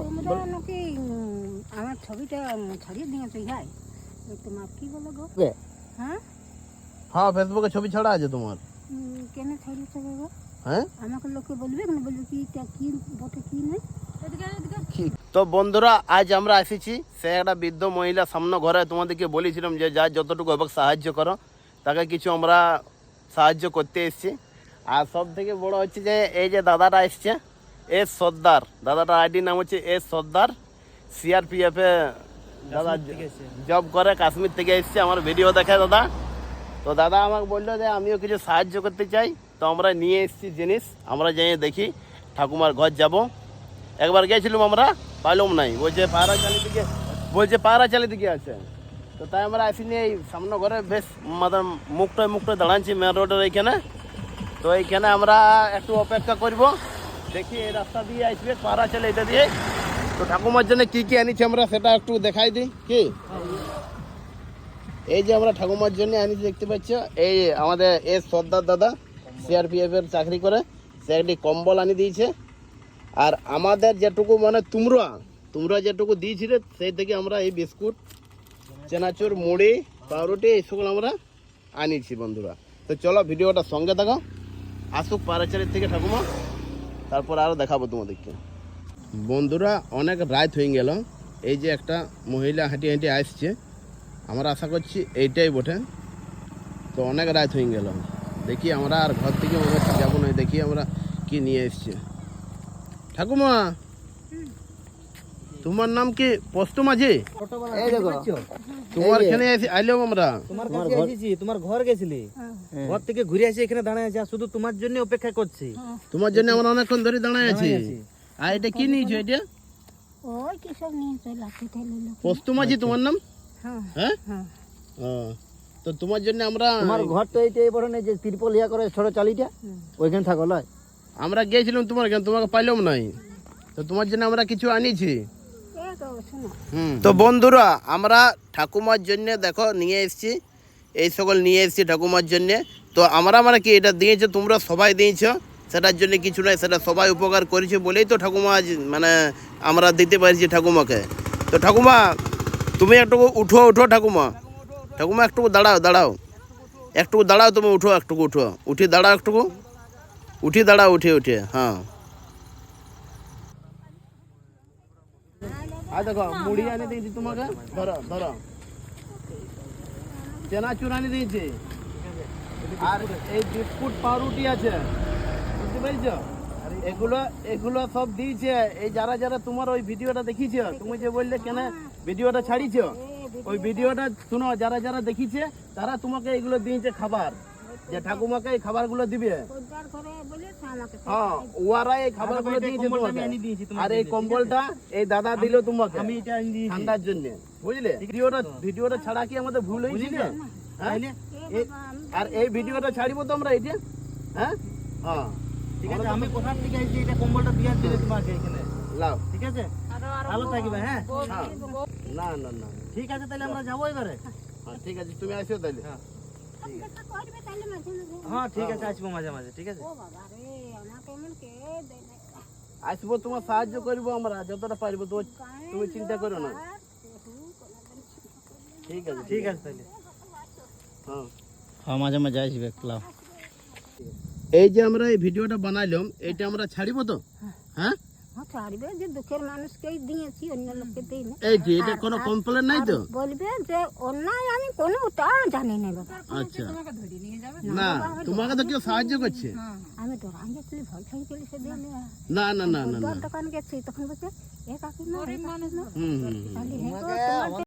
তোমরা নাকি আমার ছবিটা ছড়িয়ে দিয়েছ ইহাই। তোমার কি বলো গো? হ্যাঁ? হ্যাঁ ফেসবুকে ছবি ছাড়া আছে তোমার। কেন ছড়িয়েছো গো? হ্যাঁ? আমাকে লোকে বলবে না বলবে কি এটা কি বটে কি নেই? তো বন্ধুরা আজ আমরা এসেছি সে একটা বৃদ্ধ মহিলা সামনে ঘরে তোমাদেরকে বলেছিলাম যে যা যতটুকু হবে সাহায্য করো। তাকে কিছু আমরা সাহায্য করতে এসেছি। আর সব থেকে বড় হচ্ছে যে এই যে দাদাটা এসছে এস সর্দার। দাদাটার আইডি নাম হচ্ছে এস সর্দার। সিআরপিএফে দাদা জব করে কাশ্মীর থেকে এসছে। আমার ভিডিও দেখে দাদা। তো দাদা আমাকে বলল যে আমিও কিছু সাহায্য করতে চাই। তো আমরা নিয়ে এসেছি জিনিস। আমরা যাই দেখি। ঠাকুমার ঘর যাব। একবার গেছিলাম আমরা পাইলাম নাই। বলছে পায়রা চালি দিকে বলছে পায়রা চালি দিকে আছে। তো তাই আমরা আসিনি এই সামনে ঘরে বেশ মাদার মুখটায় মুখটায় দাঁড়াচ্ছি মেন রোডের এইখানে। তো এইখানে আমরা একটু অপেক্ষা করব। দেখি এই রাস্তা দিয়ে আসবে পায়রা চালে এটা দিয়ে। তো ঠাকুমার জন্য কি কি আনিছি আমরা সেটা একটু দেখাই দিই। কি? এই যে আমরা ঠাকুমার জন্য আনিছি, দেখতে পাচ্ছ? এই আমাদের এস সর্দার দাদা সিআরপিএফ এর চাকরি করে। সে একটি কম্বল আনি দিয়েছে। আর আমাদের যেটুকু মানে তোমরা তোমরা যেটুকু দিয়েছিলে, সেই থেকে আমরা এই বিস্কুট, চেনাচুর, মুড়ি, পাউরুটি, এই সকল আমরা আনিছি বন্ধুরা। তো চলো ভিডিওটা সঙ্গে থাকো। আসুক পাড়াচারির থেকে ঠাকুমা। তারপর আরও দেখাবো তোমাদেরকে। বন্ধুরা অনেক রাত হয়ে গেল। এই যে একটা মহিলা হাঁটি হাঁটি আসছে। আমরা আশা করছি এইটাই বটে। তো অনেক রাত হয়ে গেল। দেখি আমরা আর ঘর থেকে মনে হচ্ছে যাব না দেখি আমরা কি নিয়ে এসছে। ঠাকুমা! তোমার নাম কি পোস্ত মাঝি এই তোমার এখানে আইলাম আমরা। তোমার কাছে এসেছি তোমার ঘর গেছিলি। ঘর থেকে ঘুরে আসি এখানে দাঁড়ায় আছে আর শুধু তোমার জন্য অপেক্ষা করছি। তোমার জন্য আমরা অনেকক্ষণ ধরে দাঁড়ায় আছি। আর এটা কি নিয়েছো এটা? ওই কি সব নিয়েছো লাঠি ঠেলে পোস্ত মাঝি তোমার নাম? হ্যাঁ। হ্যাঁ? হ্যাঁ। তো তোমার জন্য আমরা তোমার ঘর তো এইটা এই বরণে যে তিরপল ইয়া করে ছোট চালিটা। ওইখানে থাকো লয়। আমরা গিয়েছিলাম তোমার এখানে তোমাকে পাইলাম নাই। তো তোমার জন্য আমরা কিছু আনিছি। তো বন্ধুরা, আমরা ঠাকুমার জন্য দেখো নিয়ে এসেছি। এই সকল নিয়ে এসেছি ঠাকুমার জন্য। তো আমরা মানে কি এটা দিয়েছ, তোমরা সবাই দিয়েছ? সেটার জন্য কিছু নাই, সেটা সবাই উপকার করেছে বলেই তো ঠাকুমা আজ মানে আমরা দিতে পারছি ঠাকুমাকে। তো ঠাকুমা, তুমি একটু উঠো উঠো ঠাকুমা। ঠাকুমা একটু দাঁড়াও দাঁড়াও। একটু দাঁড়াও, তুমি উঠো একটু উঠো। উঠি দাঁড়াও একটু উঠি দাঁড়াও, উঠে উঠে হ্যাঁ। আর দেখো, মুড়ি দিয়েছি তোমাকে। ধরো ধরো। আর এই বিস্কুট, পাউরুটি আছে। বুঝতে এগুলো এগুলো সব দিয়েছে। এই যারা যারা তোমার ওই ভিডিওটা দেখিছ তুমি যে বললে কেন ভিডিওটা ছাড়িছ ওই ভিডিওটা শুনো, যারা যারা দেখিছে তারা তোমাকে এগুলো দিয়েছে খাবার। যে ঠাকুমাকে এই খাবারগুলো দিবে? উদ্ধার করে বলে হ্যাঁ ওরা এই খাবারগুলো দিয়েছে তোমাকে। আর এই কম্বলটা এই দাদা দিল তোমাকে আমি এটা ঠান্ডার জন্য। বুঝলে? ভিডিওটা ভিডিওটা ছাড়া কি আমাদের ভুল হয়েছে? না? হ্যাঁ? আর এই ভিডিওটা ছাড়বো তো আমরা এটা হ্যাঁ? হ্যাঁ। ঠিক আছে আমি কোথা থেকে এসেছি এটা কম্বলটা দিয়ে দিলে তোমাকে এখানে? লাও। ঠিক আছে? ভালো থাকবে হ্যাঁ? হ্যাঁ। না না না। ঠিক আছে তাহলে আমরা যাব এবারে। হ্যাঁ ঠিক আছে তুমি আসো তাহলে হ্যাঁ। মাঝে মাঝে হ্যাঁ ঠিক আছে আসব মাঝে মাঝে ঠিক আছে? আসব তোমার সাহায্য করব আমরা যতটা পারব তো তুমি চিন্তা করো না। ঠিক আছে ঠিক আছে তাহলে। হ্যাঁ হ্যাঁ। মাঝে মাঝে আসবে ক্লাব এই যে আমরা এই ভিডিওটা বানাইলাম এটা আমরা ছাড়িব তো? হ্যাঁ। হ্যাঁ? ছাড়বে যে দুঃখের মানুষকেই দিয়েছি অন্য লোককে দিই না এই যে এটা কোনো কমপ্লেন নাই তো? বলবে যে অন্যায় আমি কোনোটা জানি না বাবা। আচ্ছা। না তোমাকে তো কেউ সাহায্য করছে। আমি দোকান তুই ভয় খাই গেলি সে দিয়ে না না না না দোকান গেছি তখন বলছে এ কাকি না মানুষ না? হুম হুম।